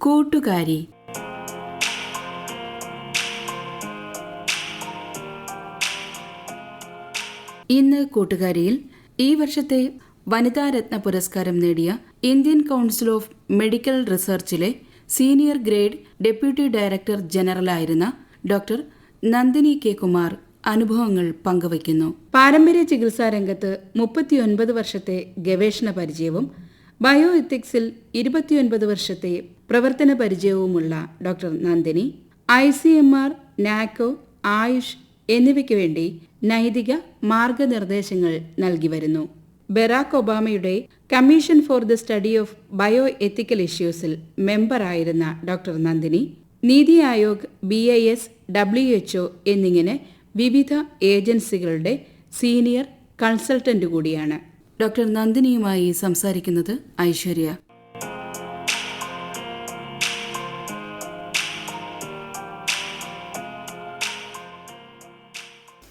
കൂട്ടുകാരി. ഇന്ന് കൂട്ടുകാരിയിൽ ഈ വർഷത്തെ വനിതാ രത്ന പുരസ്കാരം നേടിയ ഇന്ത്യൻ കൗൺസിൽ ഓഫ് മെഡിക്കൽ റിസർച്ചിലെ സീനിയർ ഗ്രേഡ് ഡെപ്യൂട്ടി ഡയറക്ടർ ജനറലായിരുന്ന ഡോക്ടർ നന്ദിനി കെ കുമാർ അനുഭവങ്ങൾ പങ്കുവയ്ക്കുന്നു. പാരമ്പര്യ ചികിത്സാ രംഗത്ത് മുപ്പത്തിയൊൻപത് വർഷത്തെ ഗവേഷണ പരിചയവും ബയോ എത്തിക്സിൽ ഇരുപത്തിയൊൻപത് വർഷത്തെ പ്രവർത്തന പരിചയവുമുള്ള doctor Nandini I C M R NACO AYUSH എന്നിവയ്ക്ക് വേണ്ടി നൈതിക മാർഗനിർദ്ദേശങ്ങൾ നൽകി വരുന്നു. Barack ഒബാമയുടെ commission for the study of bioethical ഇഷ്യൂസിൽ മെമ്പറായിരുന്ന doctor Nandini NITI Aayog B I S W H O എന്നിങ്ങനെ വിവിധ ഏജൻസികളുടെ സീനിയർ കൺസൾട്ടന്റ് കൂടിയാണ്. ഡോക്ടർ നന്ദിനിയുമായി സംസാരിക്കുന്നത് ഐശ്വര്യ.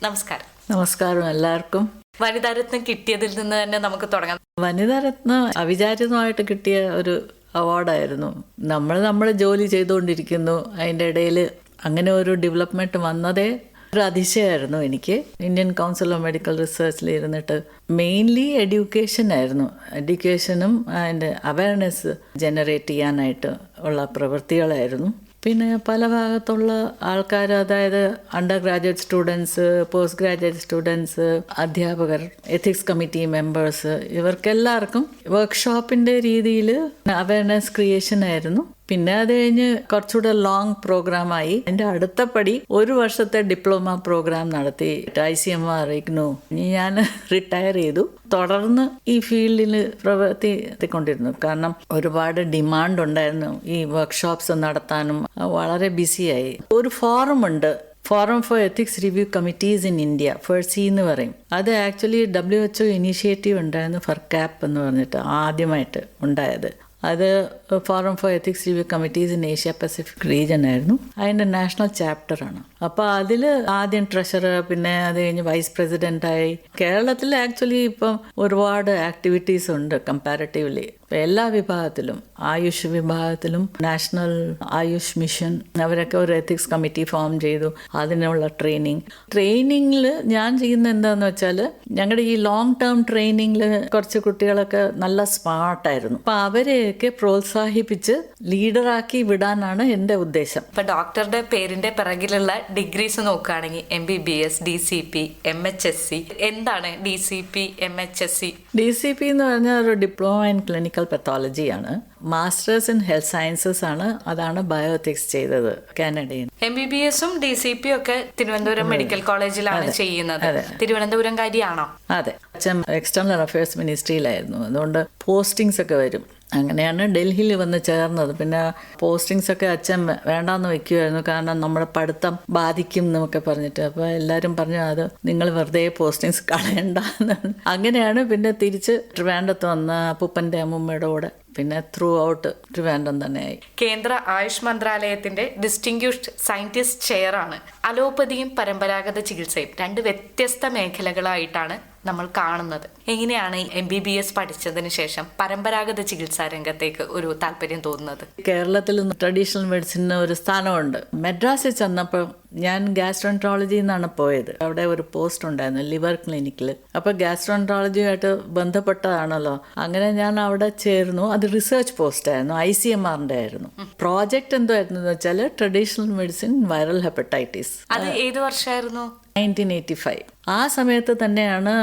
നമസ്കാരം. നമസ്കാരം എല്ലാവർക്കും. വനിതാരത്നം കിട്ടിയതിൽ നിന്ന് തന്നെ നമുക്ക് തുടങ്ങാം. വനിതാരത്നം അവിചാരിതമായിട്ട് കിട്ടിയ ഒരു അവാർഡായിരുന്നു. നമ്മൾ നമ്മൾ ജോലി ചെയ്തുകൊണ്ടിരിക്കുന്നു. അതിന്റെ ഇടയിൽ അങ്ങനെ ഒരു ഡെവലപ്മെന്റ് വന്നതേ ഒരു അതിശയമായിരുന്നു എനിക്ക്. ഇന്ത്യൻ കൗൺസിൽ ഓഫ് മെഡിക്കൽ റിസർച്ചിൽ ഇരുന്നിട്ട് മെയിൻലി എഡ്യൂക്കേഷൻ ആയിരുന്നു. എഡ്യൂക്കേഷനും അതിന്റെ അവയർനെസ് ജനറേറ്റ് ചെയ്യാനായിട്ട് ഉള്ള പ്രവൃത്തികളായിരുന്നു. പിന്നെ പല ഭാഗത്തുള്ള ആൾക്കാർ അതായത് undergraduate students post graduate students അധ്യാപകർ എത്തിക്സ് കമ്മിറ്റി മെമ്പേഴ്സ് ഇവർക്കെല്ലാവർക്കും വർക്ക്ഷോപ്പിന്റെ രീതിയിൽ അവയർനെസ് ക്രിയേഷൻ ആയിരുന്നു. പിന്നെ അത് കഴിഞ്ഞ് കുറച്ചുകൂടെ ലോങ് പ്രോഗ്രാമായി എന്റെ അടുത്ത പടി ഒരു വർഷത്തെ ഡിപ്ലോമ പ്രോഗ്രാം നടത്തി. I C M R IGNOU ഞാൻ റിട്ടയർ ചെയ്തു. തുടർന്ന് ഈ ഫീൽഡിൽ പ്രവർത്തിക്കൊണ്ടിരുന്നു. കാരണം ഒരുപാട് ഡിമാൻഡ് ഉണ്ടായിരുന്നു. ഈ വർക്ക്ഷോപ്സ് നടത്താനും വളരെ ബിസിയായി ഒരു ഫോറം ഉണ്ട്. Forum for ethics review committees in India FERCI എന്ന് പറയും. അത് actually W H O initiative ഉണ്ടായിരുന്നു ഫർ ക്യാപ്പ് എന്ന് പറഞ്ഞിട്ട് ആദ്യമായിട്ട് ഉണ്ടായത്. അത് forum for ethics review committees in Asia Pacific region ആയിരുന്നു. അതിന്റെ നാഷണൽ ചാപ്റ്ററാണ് അപ്പോൾ അതിൽ ആദ്യം ട്രഷറർ പിന്നെ അത് കഴിഞ്ഞ് വൈസ് പ്രസിഡന്റായി കേരളത്തിൽ ആക്ച്വലി ഇപ്പം ഒരുപാട് ആക്ടിവിറ്റീസ് ഉണ്ട് കമ്പാരറ്റീവ്ലി എല്ലാ വിഭാഗത്തിലും ആയുഷ് വിഭാഗത്തിലും നാഷണൽ ആയുഷ് മിഷൻ അവരൊക്കെ ഒരു എത്തിക്സ് കമ്മിറ്റി ഫോം ചെയ്തു. അതിനുള്ള ട്രെയിനിങ് ട്രെയിനിങ്ങിൽ ഞാൻ ചെയ്യുന്ന എന്താന്ന് വെച്ചാൽ ഞങ്ങളുടെ ഈ ലോങ് ടേം ട്രെയിനിങ്ങിൽ കുറച്ച് കുട്ടികളൊക്കെ നല്ല സ്മാർട്ടായിരുന്നു അപ്പം അവരെയൊക്കെ പ്രോത്സാഹിപ്പിച്ച് ലീഡറാക്കി വിടാനാണ് എന്റെ ഉദ്ദേശം. ഇപ്പൊ ഡോക്ടറുടെ പേരിന്റെ പിറകിലുള്ള ഡിഗ്രീസ് നോക്കുകയാണെങ്കിൽ M B B S D C P M H S C. എന്താണ് D C P M H S C? D C P എന്ന് പറഞ്ഞാൽ ഒരു ഡിപ്ലോമ ഇൻ ക്ലിനിക്കൽ പെത്തോളജിയാണ് മാസ്റ്റേഴ്സ് ഇൻ ഹെൽത്ത് സയൻസസ് ആണ് അതാണ് ബയോത്തിക്സ് ചെയ്തത് കാനഡയിൽ. എം ബി ബി എസും ഡി സി പി ഒക്കെ തിരുവനന്തപുരം മെഡിക്കൽ കോളേജിലാണ് ചെയ്യുന്നത്. തിരുവനന്തപുരം കാര്യമാണോ അതെ. അച്ഛൻ എക്സ്റ്റേണൽ അഫയേഴ്സ് മിനിസ്ട്രിയിലായിരുന്നു അതുകൊണ്ട് പോസ്റ്റിംഗ്സ് ഒക്കെ വരും. അങ്ങനെയാണ് ഡൽഹിയിൽ വന്ന് ചേർന്നത്. പിന്നെ പോസ്റ്റിങ്സ് ഒക്കെ അച്ഛൻ വേണ്ടാന്ന് വെക്കുമായിരുന്നു കാരണം നമ്മുടെ പഠിത്തം ബാധിക്കും എന്നൊക്കെ പറഞ്ഞിട്ട്. അപ്പോൾ എല്ലാവരും പറഞ്ഞു അത് നിങ്ങൾ വെറുതെ പോസ്റ്റിങ്സ് കളയണ്ട. അങ്ങനെയാണ് പിന്നെ തിരിച്ച് ട്രിവാൻഡത്ത് വന്ന അപ്പൂപ്പന്റെ അമ്മൂമ്മയുടെ കൂടെ പിന്നെ ത്രൂ ഔട്ട് ട്രിവാൻഡം തന്നെയായി. കേന്ദ്ര ആയുഷ് മന്ത്രാലയത്തിന്റെ ഡിസ്റ്റിങ്ക്യൂഷ്ഡ് സയന്റിസ്റ്റ് ചെയർ ആണ്. അലോപ്പതിയും പരമ്പരാഗത ചികിത്സയും രണ്ട് വ്യത്യസ്ത മേഖലകളായിട്ടാണ് നമ്മൾ കാണുന്നത്. എങ്ങനെയാണ് എം ബി ബി എസ് പഠിച്ചതിന് ശേഷം പരമ്പരാഗത ചികിത്സാ രംഗത്തേക്ക് ഒരു താല്പര്യം തോന്നുന്നത്? കേരളത്തിൽ ട്രഡീഷണൽ മെഡിസിന് ഒരു സ്ഥാനമുണ്ട്. മെഡ്രാസിൽ ചെന്നപ്പോൾ ഞാൻ ഗ്യാസ്ട്രോൺട്രോളജിയിൽ നിന്നാണ് പോയത്. അവിടെ ഒരു പോസ്റ്റ് ഉണ്ടായിരുന്നു ലിവർ ക്ലിനിക്കിൽ അപ്പോൾ ഗ്യാസ്ട്രോൺട്രോളജിയുമായിട്ട് ബന്ധപ്പെട്ടതാണല്ലോ. അങ്ങനെ ഞാൻ അവിടെ ചേർന്നു. അത് റിസർച്ച് പോസ്റ്റ് ആയിരുന്നു ഐ സി എം ആറിന്റെ ആയിരുന്നു. പ്രോജക്റ്റ് എന്തായിരുന്നു എന്ന് വെച്ചാൽ ട്രഡീഷണൽ മെഡിസിൻ വൈറൽ ഹെപ്പറ്റൈറ്റിസ് അത് ഏത് വർഷമായിരുന്നു നയന്റീൻ എയ്റ്റി ഫൈവ് ആ സമയത്ത് തന്നെയാണ്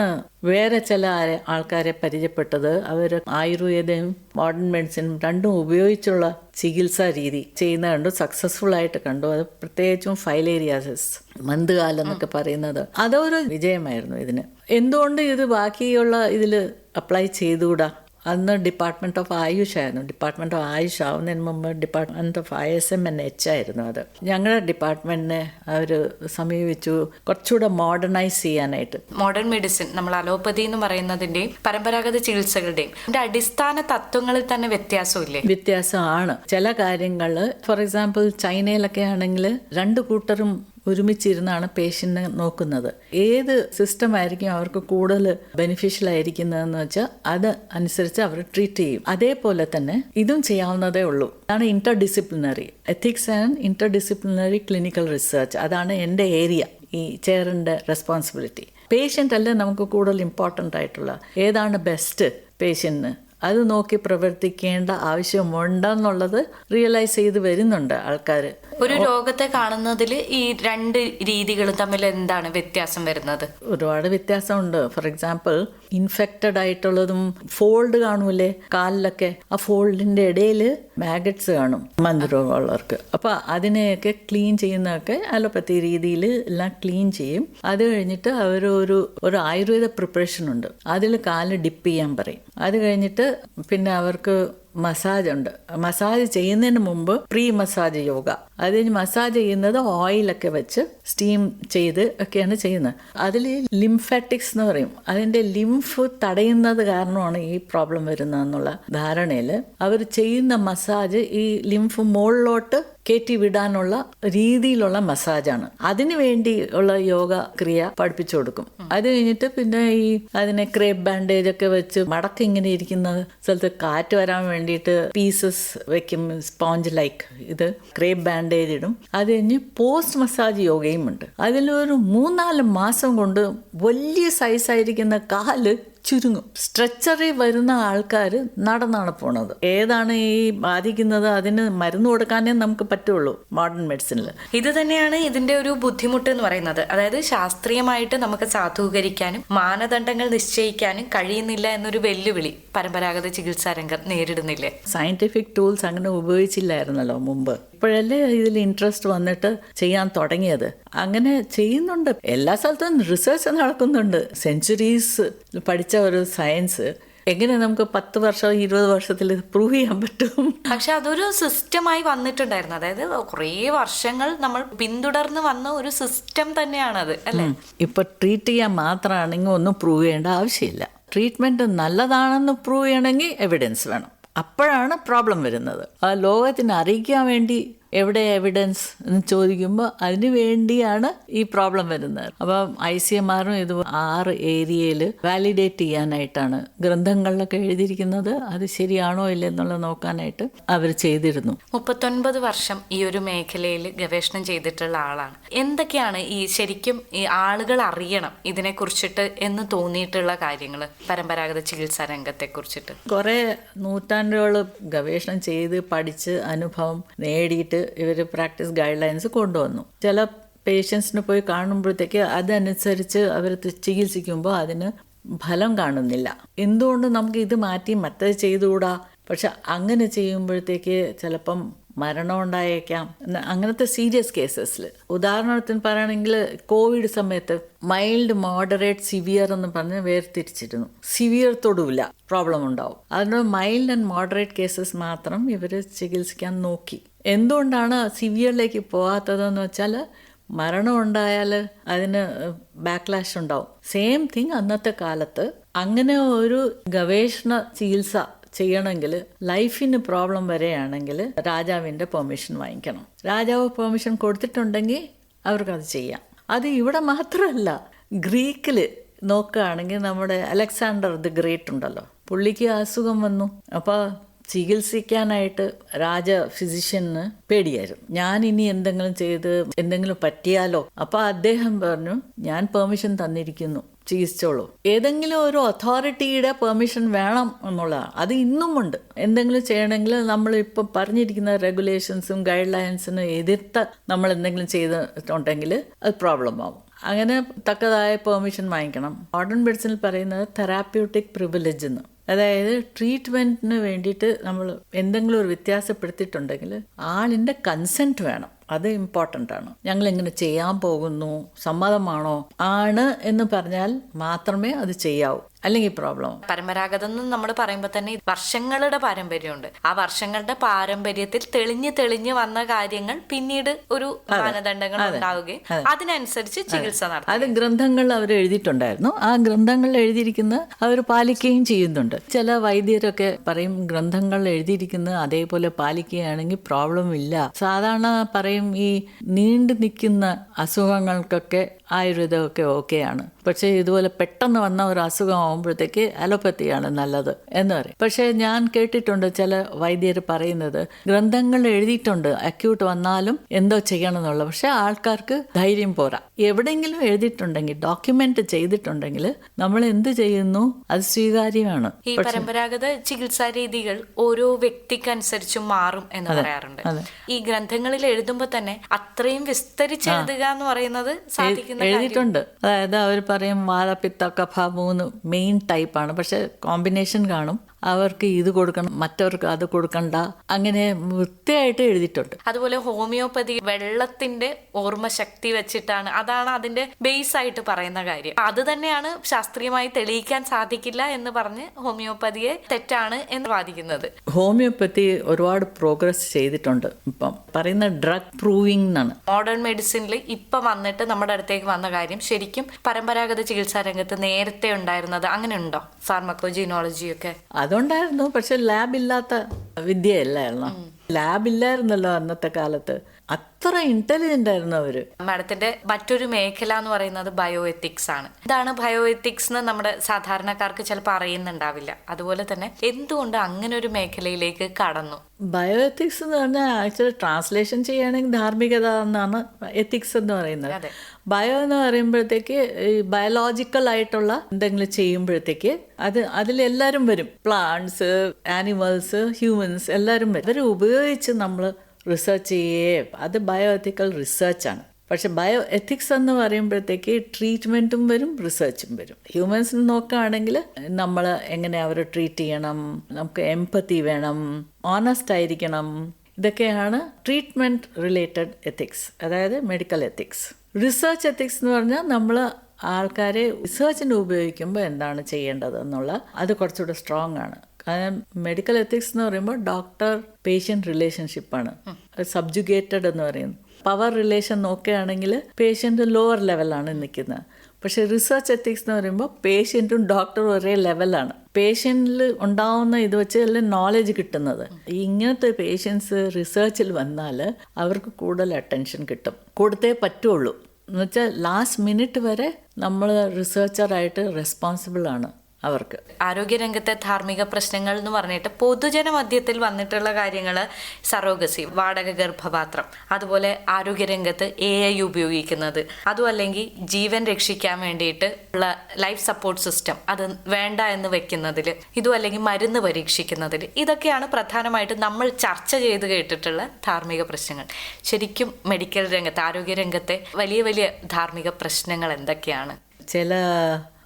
വേറെ ചില ആൾക്കാരെ പരിചയപ്പെട്ടത് അവർ ആയുർവേദവും മോഡേൺ മെഡിസിനും രണ്ടും ഉപയോഗിച്ചുള്ള ചികിത്സാ രീതി ചെയ്യുന്ന കണ്ടു സക്സസ്ഫുൾ ആയിട്ട് കണ്ടു. അത് പ്രത്യേകിച്ചും ഫൈലേരിയാസിസ് മന്ദകാലം എന്നൊക്കെ പറയുന്നത്. അതൊരു വിജയമായിരുന്നു ഇതിന്. എന്തുകൊണ്ട് ഇത് ബാക്കിയുള്ള ഇതിൽ അപ്ലൈ ചെയ്തുകൂടാ? അന്ന് ഡിപ്പാർട്ട്മെന്റ് ഓഫ് ആയുഷ് ആയിരുന്നു. ഡിപ്പാർട്ട്മെന്റ് ഓഫ് ആയുഷ് ആവുന്നതിന് മുമ്പ് department of I S M N H ആയിരുന്നു അത്. ഞങ്ങളുടെ ഡിപ്പാർട്ട്മെന്റിനെ അവർ സമീപിച്ചു. കുറച്ചുകൂടെ മോഡേണൈസ് ചെയ്യാനായിട്ട്. മോഡേൺ മെഡിസിൻ നമ്മൾ അലോപ്പതി എന്ന് പറയുന്നതിന്റെയും പരമ്പരാഗത ചികിത്സകളുടെയും അതിന്റെ അടിസ്ഥാന തത്വങ്ങളിൽ തന്നെ വ്യത്യാസമില്ലേ? വ്യത്യാസമാണ്. ചില കാര്യങ്ങൾ ഫോർ എക്സാമ്പിൾ ചൈനയിലൊക്കെ ആണെങ്കിൽ രണ്ട് കൂട്ടരും ഒരുമിച്ചിരുന്നാണ് പേഷ്യന്റിനെ നോക്കുന്നത്. ഏത് സിസ്റ്റം ആയിരിക്കും അവർക്ക് കൂടുതൽ ബെനിഫിഷ്യൽ ആയിരിക്കുന്നതെന്ന് വെച്ചാൽ അത് അനുസരിച്ച് അവർ ട്രീറ്റ് ചെയ്യും. അതേപോലെ തന്നെ ഇതും ചെയ്യാവുന്നതേ ഉള്ളൂ. അതാണ് interdisciplinary ethics and interdisciplinary clinical research അതാണ് എന്റെ ഏരിയ ഈ ചെയറിന്റെ റെസ്പോൺസിബിലിറ്റി പേഷ്യന്റ് അല്ലേ നമുക്ക് കൂടുതൽ ഇമ്പോർട്ടന്റ് ആയിട്ടുള്ള. ഏതാണ് ബെസ്റ്റ് പേഷ്യന്റിന് അത് നോക്കി പ്രവർത്തിക്കേണ്ട ആവശ്യമുണ്ടെന്നുള്ളത് റിയലൈസ് ചെയ്ത് വരുന്നുണ്ട് ആൾക്കാർ ഒരു രോഗത്തെ കാണുന്നതിൽ ഈ രണ്ട് രീതികൾ തമ്മിൽ എന്താണ് വ്യത്യാസം വരുന്നത്? ഒരുപാട് വ്യത്യാസമുണ്ട്. ഫോർ എക്സാമ്പിൾ ഇൻഫെക്റ്റഡ് ആയിട്ടുള്ളതും ഫോൾഡ് കാണൂലേ കാലിലൊക്കെ. ആ ഫോൾഡിന്റെ ഇടയിൽ മാഗറ്റ്സ് കാണും മന്ത്രോഗമുള്ളവർക്ക് അപ്പൊ അതിനെയൊക്കെ ക്ലീൻ ചെയ്യുന്നതൊക്കെ അലോപ്പത്തി രീതിയിൽ എല്ലാം ക്ലീൻ ചെയ്യും. അത് കഴിഞ്ഞിട്ട് അവർ ഒരു ഒരു ആയുർവേദ പ്രിപ്പറേഷൻ ഉണ്ട്. അതിൽ കാൽ ഡിപ്പ് ചെയ്യാൻ പറയും. അത് കഴിഞ്ഞിട്ട് പിന്നെ അവർക്ക് മസാജ് ഉണ്ട്. മസാജ് ചെയ്യുന്നതിന് മുമ്പ് പ്രീ മസാജ് യോഗ. അത് മസാജ് ചെയ്യുന്നത് ഓയിലൊക്കെ വെച്ച് സ്റ്റീം ചെയ്ത് ഒക്കെയാണ് ചെയ്യുന്നത്. അതിൽ ലിംഫാറ്റിക്സ് എന്ന് പറയും. അതിന്റെ ലിംഫ് തടയുന്നത് കാരണമാണ് ഈ പ്രോബ്ലം വരുന്നതെന്നുള്ള ധാരണയിൽ അവർ ചെയ്യുന്ന മസാജ് ഈ ലിംഫ് മുകളിലോട്ട് കയറ്റി വിടാനുള്ള രീതിയിലുള്ള മസാജാണ്. അതിനു വേണ്ടി ഉള്ള യോഗ ക്രിയ പഠിപ്പിച്ചു കൊടുക്കും. അത് കഴിഞ്ഞിട്ട് പിന്നെ ഈ അതിനെ ക്രേപ്പ് ബാൻഡേജ് ഒക്കെ വെച്ച് മടക്കി ഇങ്ങനെ ഇരിക്കുന്ന സ്ഥലത്ത് കാറ്റ് വരാൻ വേണ്ടിയിട്ട് പീസസ് വെക്കും സ്പോഞ്ച് ലൈക്ക് ഇത് ക്രേപ്പ് ബാൻഡേജ് ഇടും. അത് കഴിഞ്ഞ് പോസ്റ്റ് മസാജ് യോഗയും ഉണ്ട്. അതിലൊരു മൂന്നാൽ മാസം കൊണ്ട് വലിയ സൈസായിരിക്കുന്ന കാൽ ചുരുങ്ങും. സ്ട്രെച്ചറിൽ വരുന്ന ആൾക്കാർ നടന്നാണ് പോണത്. ഏതാണ് ഈ ബാധിക്കുന്നത്? അതിന് മരുന്ന് കൊടുക്കാനേ നമുക്ക് പറ്റുള്ളൂ മോഡേൺ മെഡിസിനിൽ ഇത് തന്നെയാണ് ഇതിന്റെ ഒരു ബുദ്ധിമുട്ട് എന്ന് പറയുന്നത്. അതായത് ശാസ്ത്രീയമായിട്ട് നമുക്ക് സാധൂകരിക്കാനും മാനദണ്ഡങ്ങൾ നിശ്ചയിക്കാനും കഴിയുന്നില്ല എന്നൊരു വെല്ലുവിളി പരമ്പരാഗത ചികിത്സാ രംഗം നേരിടുന്നില്ലേ? സയന്റിഫിക് ടൂൾസ് അങ്ങനെ ഉപയോഗിച്ചില്ലായിരുന്നല്ലോ മുമ്പ്. ഇപ്പോഴല്ലേ ഇതിൽ ഇൻട്രസ്റ്റ് വന്നിട്ട് ചെയ്യാൻ തുടങ്ങിയത്. അങ്ങനെ ചെയ്യുന്നുണ്ട്. എല്ലാ സ്ഥലത്തും റിസർച്ച് നടക്കുന്നുണ്ട്. സെഞ്ചുറീസ് പഠിച്ച ഒരു സയൻസ് എങ്ങനെ നമുക്ക് പത്ത് വർഷം ഇരുപത് വർഷത്തിൽ പ്രൂവ് ചെയ്യാൻ പറ്റും? പക്ഷെ അതൊരു സിസ്റ്റമായി വന്നിട്ടുണ്ടായിരുന്നു. അതായത് കുറേ വർഷങ്ങൾ നമ്മൾ പിന്തുടർന്ന് വന്ന ഒരു സിസ്റ്റം തന്നെയാണത് അല്ലെ? ഇപ്പൊ ട്രീറ്റ് ചെയ്യാൻ മാത്രമാണെങ്കിൽ ഒന്നും പ്രൂവ് ചെയ്യേണ്ട ആവശ്യമില്ല. ട്രീറ്റ്മെന്റ് നല്ലതാണെന്ന് പ്രൂവ് ചെയ്യണമെങ്കിൽ എവിഡൻസ് വേണം. അപ്പോഴാണ് പ്രോബ്ലം വരുന്നത്. ആ ലോകത്തിന് അറിയിക്കാൻ വേണ്ടി എവിടെ എവിഡൻസ് എന്ന് ചോദിക്കുമ്പോൾ അതിന് വേണ്ടിയാണ് ഈ പ്രോബ്ലം വരുന്നത്. അപ്പം ഐ സി എം ആറും ഇത് ആറ് ഏരിയയിൽ വാലിഡേറ്റ് ചെയ്യാനായിട്ടാണ് ഗ്രന്ഥങ്ങളിലൊക്കെ എഴുതിയിരിക്കുന്നത്. അത് ശരിയാണോ ഇല്ല എന്നുള്ളത് നോക്കാനായിട്ട് അവർ ചെയ്തിരുന്നു. മുപ്പത്തൊൻപത് വർഷം ഈ ഒരു മേഖലയിൽ ഗവേഷണം ചെയ്തിട്ടുള്ള ആളാണ്. എന്തൊക്കെയാണ് ഈ ശരിക്കും ഈ ആളുകൾ അറിയണം ഇതിനെ കുറിച്ചിട്ട് എന്ന് തോന്നിയിട്ടുള്ള കാര്യങ്ങൾ പരമ്പരാഗത ചികിത്സാ രംഗത്തെ കുറിച്ചിട്ട് കുറെ നൂറ്റാണ്ടുകൾ ഗവേഷണം ചെയ്ത് പഠിച്ച് അനുഭവം നേടിയിട്ട് ഇവർ പ്രാക്ടീസ് ഗൈഡ് ലൈൻസ് കൊണ്ടുവന്നു. ചില പേഷ്യൻസിന് പോയി കാണുമ്പോഴത്തേക്ക് അതനുസരിച്ച് അവർ ചികിത്സിക്കുമ്പോൾ അതിന് ഫലം കാണുന്നില്ല. എന്തുകൊണ്ട് നമുക്ക് ഇത് മാറ്റി മറ്റത് ചെയ്തുകൂടാ? പക്ഷെ അങ്ങനെ ചെയ്യുമ്പോഴത്തേക്ക് ചിലപ്പം മരണം ഉണ്ടായേക്കാം. അങ്ങനത്തെ സീരിയസ് കേസസിൽ ഉദാഹരണത്തിന് പറയുകയാണെങ്കിൽ കോവിഡ് സമയത്ത് മൈൽഡ് മോഡറേറ്റ് സിവിയർ എന്ന് പറഞ്ഞ് വേർതിരിച്ചിരുന്നു. സിവിയർ തൊടുവില്ല പ്രോബ്ലം ഉണ്ടാവും. അതുകൊണ്ട് മൈൽഡ് ആൻഡ് മോഡറേറ്റ് കേസസ് മാത്രം ഇവർ ചികിത്സിക്കാൻ നോക്കി. എന്തുകൊണ്ടാണ് സിവിയറിലേക്ക് പോകാത്തതെന്ന് വെച്ചാൽ മരണം ഉണ്ടായാൽ അതിന് ബാക്ക്ലാഷ് ഉണ്ടാവും. സെയിം തിങ് അന്നത്തെ കാലത്ത്. അങ്ങനെ ഒരു ഗവേഷണ ചികിത്സ ചെയ്യണമെങ്കിൽ ലൈഫിന് പ്രോബ്ലം വരെയാണെങ്കിൽ രാജാവിന്റെ പെർമിഷൻ വാങ്ങിക്കണം. രാജാവ് പെർമിഷൻ കൊടുത്തിട്ടുണ്ടെങ്കിൽ അവർക്കത് ചെയ്യാം. അത് ഇവിടെ മാത്രമല്ല ഗ്രീക്കിൽ നോക്കുകയാണെങ്കിൽ നമ്മുടെ അലക്സാണ്ടർ ദി ഗ്രേറ്റ് ഉണ്ടല്ലോ. പുള്ളിക്ക് അസുഖം വന്നു. അപ്പോൾ ചികിത്സിക്കാനായിട്ട് രാജ ഫിസിഷ്യന് പേടിയായിരുന്നു. ഞാൻ ഇനി എന്തെങ്കിലും ചെയ്ത് എന്തെങ്കിലും പറ്റിയാലോ? അപ്പൊ അദ്ദേഹം പറഞ്ഞു ഞാൻ പെർമിഷൻ തന്നിരിക്കുന്നു ചികിത്സിച്ചോളൂ. ഏതെങ്കിലും ഒരു അതോറിറ്റിയുടെ പെർമിഷൻ വേണം എന്നുള്ളതാണ്. അത് ഇന്നുമുണ്ട്. എന്തെങ്കിലും ചെയ്യണമെങ്കിൽ നമ്മൾ ഇപ്പം പറഞ്ഞിരിക്കുന്ന റെഗുലേഷൻസും ഗൈഡ് ലൈൻസിനും എതിർത്ത് നമ്മൾ എന്തെങ്കിലും ചെയ്തിട്ടുണ്ടെങ്കിൽ അത് പ്രോബ്ലം ആവും. അങ്ങനെ തക്കതായ പെർമിഷൻ വാങ്ങിക്കണം. മോഡേൺ മെഡിസിനിൽ പറയുന്നത് തെറാപ്യൂട്ടിക് പ്രിവിലേജ് എന്ന്. അതായത് ട്രീറ്റ്മെന്റിന് വേണ്ടിയിട്ട് നമ്മൾ എന്തെങ്കിലും ഒരു വ്യത്യാസപ്പെടുത്തിയിട്ടുണ്ടെങ്കിൽ ആളിന്റെ കൺസെന്റ് വേണം. അത് ഇമ്പോർട്ടന്റ് ആണ്. ഞങ്ങൾ എങ്ങനെ ചെയ്യാൻ പോകുന്നു സമ്മതമാണോ ആണ് എന്ന് പറഞ്ഞാൽ മാത്രമേ അത് ചെയ്യാവൂ. അല്ലെങ്കിൽ പ്രോബ്ലം പരമ്പരാഗതം എന്ന് നമ്മൾ പറയുമ്പോൾ തന്നെ വർഷങ്ങളുടെ പാരമ്പര്യമുണ്ട്. ആ വർഷങ്ങളുടെ പാരമ്പര്യത്തിൽ തെളിഞ്ഞ് തെളിഞ്ഞ് വന്ന കാര്യങ്ങൾ പിന്നീട് ഒരു മാനദണ്ഡങ്ങൾ ഉണ്ടാവുകയും അതിനനുസരിച്ച് ചികിത്സ നടത്തും അത് ഗ്രന്ഥങ്ങൾ അവർ എഴുതിയിട്ടുണ്ടായിരുന്നു. ആ ഗ്രന്ഥങ്ങളിൽ എഴുതിയിരിക്കുന്ന അവർ പാലിക്കുകയും ചെയ്യുന്നുണ്ട്. ചില വൈദ്യരൊക്കെ പറയും ഗ്രന്ഥങ്ങൾ എഴുതിയിരിക്കുന്ന അതേപോലെ പാലിക്കുകയാണെങ്കിൽ പ്രോബ്ലം ഇല്ല. സാധാരണ പറയും പറയും ഈ നീണ്ടു നിൽക്കുന്ന അസുഖങ്ങൾക്കൊക്കെ ആയുർവേദമൊക്കെ ഓക്കെയാണ്. പക്ഷേ ഇതുപോലെ പെട്ടെന്ന് വന്ന ഒരു അസുഖം ആകുമ്പോഴത്തേക്ക് അലോപ്പത്തിയാണ് നല്ലത് എന്ന് പറയും. പക്ഷേ ഞാൻ കേട്ടിട്ടുണ്ട് ചില വൈദ്യർ പറയുന്നത് ഗ്രന്ഥങ്ങൾ എഴുതിയിട്ടുണ്ട് അക്യൂട്ട് വന്നാലും എന്തോ ചെയ്യണം എന്നുള്ളത് പക്ഷെ ആൾക്കാർക്ക് ധൈര്യം പോരാ. എവിടെങ്കിലും എഴുതിയിട്ടുണ്ടെങ്കിൽ ഡോക്യുമെന്റ് ചെയ്തിട്ടുണ്ടെങ്കിൽ നമ്മൾ എന്ത് ചെയ്യുന്നു? അത് സ്വീകാര്യമാണ്. ഈ പരമ്പരാഗത ചികിത്സാ രീതികൾ ഓരോ വ്യക്തിക്കനുസരിച്ച് മാറും എന്ന് പറയാറുണ്ട്. ഈ ഗ്രന്ഥങ്ങളിൽ എഴുതുമ്പോൾ തന്നെ അത്രയും വിസ്തരിച്ച് എഴുതുക എന്ന് പറയുന്നത് സാധിക്കുന്ന എഴുതിയിട്ടുണ്ട്. അതായത് അവർ പറയും വാതപിത്ത കഫ മൂന്ന് മെയിൻ ടൈപ്പാണ് പക്ഷെ കോമ്പിനേഷൻ കാണും. അവർക്ക് ഇത് കൊടുക്കണം മറ്റവർക്ക് അത് കൊടുക്കണ്ട. അങ്ങനെ വൃത്തിയായിട്ട് എഴുതിയിട്ടുണ്ട്. അതുപോലെ ഹോമിയോപ്പതി വെള്ളത്തിന്റെ ഓർമ്മ ശക്തി വെച്ചിട്ടാണ്. അതാണ് അതിന്റെ ബേസ് ആയിട്ട് പറയുന്ന കാര്യം. അത് തന്നെയാണ് ശാസ്ത്രീയമായി തെളിയിക്കാൻ സാധിക്കില്ല എന്ന് പറഞ്ഞ് ഹോമിയോപ്പതിയെ തെറ്റാണ് എന്ന് വാദിക്കുന്നത്. ഹോമിയോപ്പതി ഒരുപാട് പ്രോഗ്രസ് ചെയ്തിട്ടുണ്ട്. ഇപ്പം പറയുന്ന ഡ്രഗ് പ്രൂവിംഗ് എന്നാണ്. മോഡേൺ മെഡിസിനിൽ ഇപ്പൊ വന്നിട്ട് നമ്മുടെ അടുത്തേക്ക് വന്ന കാര്യം ശരിക്കും പരമ്പരാഗത ചികിത്സാ രംഗത്ത് നേരത്തെ ഉണ്ടായിരുന്നത്. അങ്ങനെ ഉണ്ടോ? ഫാർമക്കോജിനോളജി ഒക്കെ അതുണ്ടായിരുന്നു പക്ഷെ ലാബ് ഇല്ലാത്ത വിദ്യയല്ലായിരുന്നു? ലാബ് ഇല്ലായിരുന്നല്ലോ അന്നത്തെ കാലത്ത്. അത്ര ഇന്റലിജന്റ് ആയിരുന്നു അവർ. മാഡത്തിന്റെ മറ്റൊരു മേഖല എന്ന് പറയുന്നത് ബയോ എത്തിക്സ് ആണ്. ഇതാണ് ബയോ എത്തിക്സ് എന്ന് നമ്മുടെ സാധാരണക്കാർക്ക് ചിലപ്പോൾ അറിയുന്നുണ്ടാവില്ല. അതുപോലെ തന്നെ എന്തുകൊണ്ട് അങ്ങനെ ഒരു മേഖലയിലേക്ക് കടന്നു? ബയോ എത്തിക്സ് എന്ന് പറഞ്ഞാൽ ആക്ച്വലി ട്രാൻസ്ലേഷൻ ചെയ്യുകയാണെങ്കിൽ ധാർമ്മികത എന്നാണ് എത്തിക്സ് എന്ന് പറയുന്നത്. ബയോ എന്ന് പറയുമ്പോഴത്തേക്ക് ഈ ബയോളജിക്കൽ ആയിട്ടുള്ള എന്തെങ്കിലും ചെയ്യുമ്പോഴത്തേക്ക് അത് അതിലെല്ലാവരും വരും. പ്ലാന്റ്സ് ആനിമൽസ് ഹ്യൂമൻസ് എല്ലാവരും വരും. ഇവർ ഉപയോഗിച്ച് നമ്മൾ റിസർച്ച് ചെയ്യേ. അത് ബയോ എത്തിക്കൽ റിസർച്ചാണ് പക്ഷെ ബയോ എത്തിക്സ് എന്ന് പറയുമ്പോഴത്തേക്ക് ട്രീറ്റ്മെന്റും വരും റിസർച്ചും വരും. ഹ്യൂമൻസ് നോക്കുകയാണെങ്കിൽ നമ്മൾ എങ്ങനെ അവരെ ട്രീറ്റ് ചെയ്യണം നമുക്ക് എംപത്തി വേണം ഓണസ്റ്റ് ആയിരിക്കണം. ഇതൊക്കെയാണ് ട്രീറ്റ്മെന്റ് റിലേറ്റഡ് എത്തിക്സ് അതായത് മെഡിക്കൽ എത്തിക്സ് റിസർച്ച് എത്തിക്സ് എന്ന് പറഞ്ഞാൽ നമ്മൾ ആൾക്കാരെ റിസർച്ചിന് ഉപയോഗിക്കുമ്പോൾ എന്താണ് ചെയ്യേണ്ടത് എന്നുള്ള അത് കുറച്ചുകൂടെ സ്ട്രോങ് ആണ്. കാരണം മെഡിക്കൽ എത്തിക്സ് എന്ന് പറയുമ്പോൾ ഡോക്ടർ പേഷ്യന്റ് റിലേഷൻഷിപ്പാണ് സബ്ജുഗേറ്റഡ് എന്ന് പറയുന്നത് പവർ റിലേഷൻ നോക്കുകയാണെങ്കിൽ പേഷ്യന്റ് ലോവർ ലെവലാണ് നിൽക്കുന്നത്. പക്ഷേ റിസർച്ച് എത്തിക്സ് എന്ന് പറയുമ്പോൾ പേഷ്യന്റും ഡോക്ടറും ഒരേ ലെവലാണ് പേഷ്യന്റിൽ ഉണ്ടാവുന്ന ഇത് വെച്ച് എല്ലാം നോളജ് കിട്ടുന്നത്. ഇങ്ങനത്തെ പേഷ്യൻസ് റിസർച്ചിൽ വന്നാൽ അവർക്ക് കൂടുതൽ അറ്റൻഷൻ കിട്ടും. കൊടുത്തേ പറ്റുള്ളൂ. എന്നുവെച്ചാൽ ലാസ്റ്റ് മിനിറ്റ് വരെ നമ്മൾ റിസർച്ചറായിട്ട് റെസ്പോൺസിബിൾ ആണ്. അവർക്ക്. ആരോഗ്യരംഗത്തെ ധാർമ്മിക പ്രശ്നങ്ങൾ എന്ന് പറഞ്ഞിട്ട് പൊതുജന മധ്യത്തിൽ വന്നിട്ടുള്ള കാര്യങ്ങൾ സറോഗസി വാടക ഗർഭപാത്രം അതുപോലെ ആരോഗ്യരംഗത്ത് എ ഐ ഉപയോഗിക്കുന്നത്. അതും അല്ലെങ്കിൽ ജീവൻ രക്ഷിക്കാൻ വേണ്ടിയിട്ട് ഉള്ള ലൈഫ് സപ്പോർട്ട് സിസ്റ്റം അത് വേണ്ട എന്ന് വെക്കുന്നതിൽ ഇതും അല്ലെങ്കിൽ മരുന്ന് പരീക്ഷിക്കുന്നതിൽ ഇതൊക്കെയാണ് പ്രധാനമായിട്ട് നമ്മൾ ചർച്ച ചെയ്ത് കേട്ടിട്ടുള്ള ധാർമ്മിക പ്രശ്നങ്ങൾ. ശരിക്കും മെഡിക്കൽ രംഗത്ത് ആരോഗ്യരംഗത്തെ വലിയ വലിയ ധാർമ്മിക പ്രശ്നങ്ങൾ എന്തൊക്കെയാണ്? ചില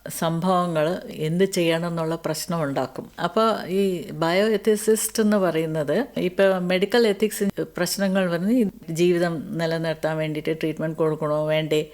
സംഭവങ്ങൾ എന്ത് ചെയ്യണം എന്നുള്ള പ്രശ്നം ഉണ്ടാക്കും അപ്പോൾ ഈ ബയോ എത്തിസിസ്റ്റ് എന്ന് പറയുന്നത് ഇപ്പോൾ മെഡിക്കൽ എത്തിക്സ് പ്രശ്നങ്ങൾ വന്ന് ജീവിതം നിലനിർത്താൻ വേണ്ടിയിട്ട് ട്രീറ്റ്മെന്റ് കൊടുക്കണോ വേണ്ടേ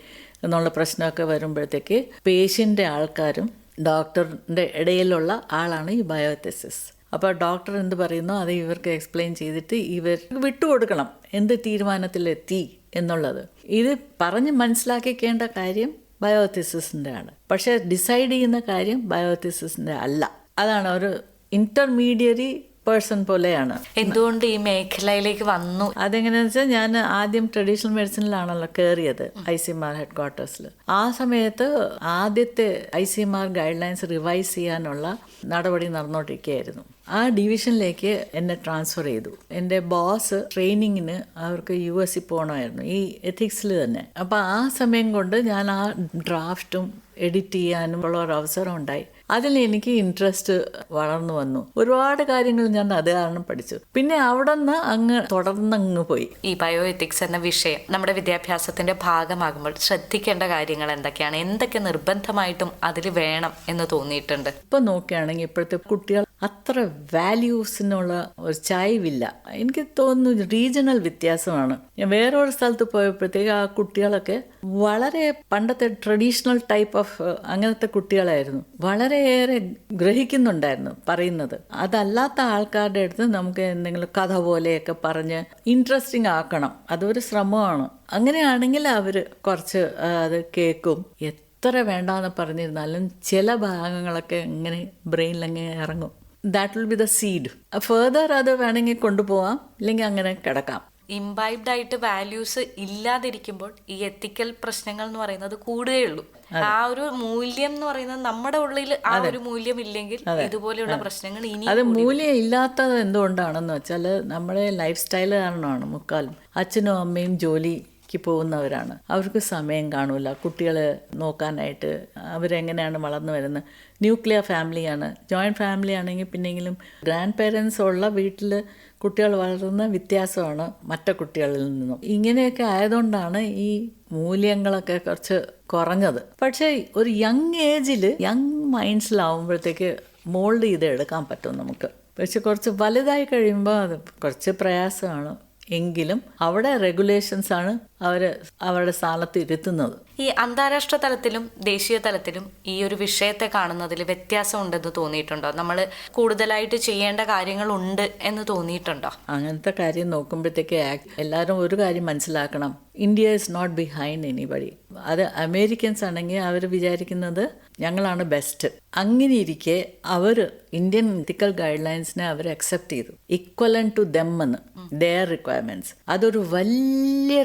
എന്നുള്ള പ്രശ്നമൊക്കെ വരുമ്പോഴത്തേക്ക് പേഷ്യന്റെ ആൾക്കാരും ഡോക്ടറിന്റെ ഇടയിലുള്ള ആളാണ് ഈ ബയോ എത്തിസിസ് അപ്പോൾ ഡോക്ടർ എന്ത് പറയുന്നു അത് ഇവർക്ക് എക്സ്പ്ലെയിൻ ചെയ്തിട്ട് ഇവർ വിട്ടുകൊടുക്കണം. എന്ത് തീരുമാനത്തിലെത്തി എന്നുള്ളത്. ഇത് പറഞ്ഞ് മനസ്സിലാക്കിക്കേണ്ട കാര്യം ബയോത്തിസിസിന്റെ ആണ് പക്ഷേ ഡിസൈഡ് ചെയ്യുന്ന കാര്യം ബയോത്തിസിസിന്റെ അല്ല. അതാണ് ഒരു ഇന്റർമീഡിയറി പേഴ്സൺ പോലെയാണ്. എന്തുകൊണ്ട് ഈ മേഖലയിലേക്ക് വന്നു? അതെങ്ങനെയാണെന്ന് വെച്ചാൽ ഞാൻ ആദ്യം ട്രഡീഷണൽ മെഡിസിനിലാണല്ലോ കയറിയത് I C M R head ക്വാർട്ടേഴ്സിൽ ആ സമയത്ത് ആദ്യത്തെ I C M R guidelines revise ചെയ്യാനുള്ള നടപടി നടന്നുകൊണ്ടിരിക്കുകയായിരുന്നു ആ ഡിവിഷനിലേക്ക് എന്നെ ട്രാൻസ്ഫർ ചെയ്തു. എന്റെ ബോസ് ട്രെയിനിങ്ങിന് അവർക്ക് യു എസിൽ പോകണമായിരുന്നു ഈ എത്തിക്സിൽ തന്നെ. അപ്പോൾ ആ സമയം കൊണ്ട് ഞാൻ ആ ഡ്രാഫ്റ്റും എഡിറ്റ് ചെയ്യാനും ഉള്ള ഒരു അവസരം ഉണ്ടായി. അതിൽ എനിക്ക് ഇൻട്രസ്റ്റ് വളർന്നു വന്നു. ഒരുപാട് കാര്യങ്ങൾ ഞാൻ അത് കാരണം പഠിച്ചു. പിന്നെ അവിടെ നിന്ന് അങ്ങ് തുടർന്നങ്ങ് പോയി. ഈ ബയോ എത്തിക്സ് എന്ന വിഷയം നമ്മുടെ വിദ്യാഭ്യാസത്തിന്റെ ഭാഗമാകുമ്പോൾ ശ്രദ്ധിക്കേണ്ട കാര്യങ്ങൾ എന്തൊക്കെയാണ്? എന്തൊക്കെ നിർബന്ധമായിട്ടും അതിൽ വേണം എന്ന് തോന്നിയിട്ടുണ്ട്? ഇപ്പൊ നോക്കുകയാണെങ്കിൽ ഇപ്പോഴത്തെ കുട്ടികൾ അത്ര വാല്യൂസിനുള്ള ഒരു ചായ്വില്ല. എനിക്ക് തോന്നുന്നു റീജിയണൽ വ്യത്യാസമാണ്. ഞാൻ വേറൊരു സ്ഥലത്ത് പോയപ്പോഴത്തേക്ക് ആ കുട്ടികളൊക്കെ വളരെ പണ്ടത്തെ ട്രഡീഷണൽ ടൈപ്പ് ഓഫ് അങ്ങനത്തെ കുട്ടികളായിരുന്നു. വളരെയേറെ ഗ്രഹിക്കുന്നുണ്ടായിരുന്നു പറയുന്നത്. അതല്ലാത്ത ആൾക്കാരുടെ അടുത്ത് നമുക്ക് എന്തെങ്കിലും കഥ പോലെയൊക്കെ പറഞ്ഞ് ഇൻട്രസ്റ്റിംഗ് ആക്കണം. അതൊരു ശ്രമമാണ്. അങ്ങനെയാണെങ്കിൽ അവർ കുറച്ച് അത് കേൾക്കും എത്ര വേണ്ടാന്ന് പറഞ്ഞിരുന്നാലും ചില ഭാഗങ്ങളൊക്കെ ഇങ്ങനെ ബ്രെയിനിലങ്ങനെ ഇറങ്ങും. That will be the seed further അത് വേണമെങ്കിൽ കൊണ്ടുപോവാം ഇല്ലെങ്കിൽ അങ്ങനെ കിടക്കാം. ഇംബൈബ്ഡ് ആയിട്ട് വാല്യൂസ് ഇല്ലാതിരിക്കുമ്പോൾ ഈ എത്തിക്കൽ പ്രശ്നങ്ങൾ എന്ന് പറയുന്നത് കൂടുകയുള്ളൂ ആ ഒരു മൂല്യം എന്ന് പറയുന്നത് നമ്മുടെ ഉള്ളിൽ ആ ഒരു മൂല്യം ഇല്ലെങ്കിൽ ഇതുപോലെയുള്ള പ്രശ്നങ്ങൾ ഇനി അത് മൂല്യം ഇല്ലാത്തത് എന്തുകൊണ്ടാണെന്ന് വെച്ചാൽ നമ്മുടെ ലൈഫ് സ്റ്റൈൽ കാരണമാണ് മുക്കാലും. അച്ഛനും അമ്മയും ജോലിക്ക് പോകുന്നവരാണ്. അവർക്ക് സമയം കാണൂല. കുട്ടികളെ നോക്കാനായിട്ട് അവരെങ്ങനെയാണ് വളർന്നു വരുന്നത്? ന്യൂക്ലിയർ ഫാമിലിയാണ് ജോയിന്റ് ഫാമിലി ആണെങ്കിൽ പിന്നെങ്കിലും ഗ്രാൻഡ് പേരൻസ് ഉള്ള വീട്ടിൽ കുട്ടികൾ വളരുന്ന വ്യത്യാസമാണ് മറ്റു കുട്ടികളിൽ നിന്നും. ഇങ്ങനെയൊക്കെ ആയതുകൊണ്ടാണ് ഈ മൂല്യങ്ങളൊക്കെ കുറച്ച് കുറഞ്ഞത്. പക്ഷേ ഒരു യങ് ഏജിൽ യങ് മൈൻഡ്സിലാവുമ്പോഴത്തേക്ക് മോൾഡ് ചെയ്ത് എടുക്കാൻ പറ്റും നമുക്ക്. പക്ഷെ കുറച്ച് വലുതായി കഴിയുമ്പോൾ അത് കുറച്ച് പ്രയാസമാണ്. എങ്കിലും അവിടെ റെഗുലേഷൻസ് ആണ് അവർ അവരുടെ സ്ഥാനത്ത് ഇരുത്തുന്നത്. ഈ അന്താരാഷ്ട്ര തലത്തിലും ദേശീയ തലത്തിലും ഈ ഒരു വിഷയത്തെ കാണുന്നതിൽ വ്യത്യാസം ഉണ്ടെന്ന് തോന്നിയിട്ടുണ്ടോ? നമ്മൾ കൂടുതലായിട്ട് ചെയ്യേണ്ട കാര്യങ്ങളുണ്ട് എന്ന് തോന്നിയിട്ടുണ്ടോ? അങ്ങനത്തെ കാര്യം നോക്കുമ്പോഴത്തേക്ക് എല്ലാവരും ഒരു കാര്യം മനസ്സിലാക്കണം. India is not behind anybody അത് അമേരിക്കൻസ് ആണെങ്കിൽ അവർ വിചാരിക്കുന്നത് ഞങ്ങളാണ് ബെസ്റ്റ് അങ്ങനെ ഇരിക്കെ അവർ ഇന്ത്യൻ എത്തിക്കൽ ഗൈഡ് ലൈൻസിനെ അവർ അക്സെപ്റ്റ് ചെയ്തു. ഇക്വലൻ ടു ദം എന്ന്. ദെയർ റിക്വയർമെന്റ്സ് അതൊരു വലിയ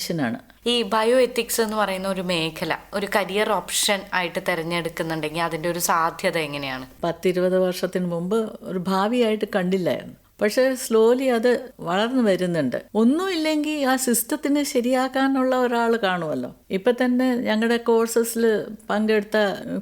റെക്കഗ്നീഷനാണ് ഈ ബയോ എത്തിക്സ് എന്ന് പറയുന്ന ഒരു മേഖല ഒരു കരിയർ ഓപ്ഷൻ ആയിട്ട് തിരഞ്ഞെടുക്കുന്നുണ്ടെങ്കിൽ അതിന്റെ ഒരു സാധ്യത എങ്ങനെയാണ്? പത്തിരുപത് വർഷത്തിന് മുമ്പ് ഒരു ഭാവിയായിട്ട് കണ്ടില്ലായിരുന്നു. പക്ഷെ സ്ലോലി അത് വളർന്നു വരുന്നുണ്ട്. ഒന്നുമില്ലെങ്കിൽ ആ സിസ്റ്റത്തിനെ ശരിയാക്കാനുള്ള ഒരാൾ കാണുമല്ലോ. ഇപ്പം തന്നെ ഞങ്ങളുടെ കോഴ്സസിൽ പങ്കെടുത്ത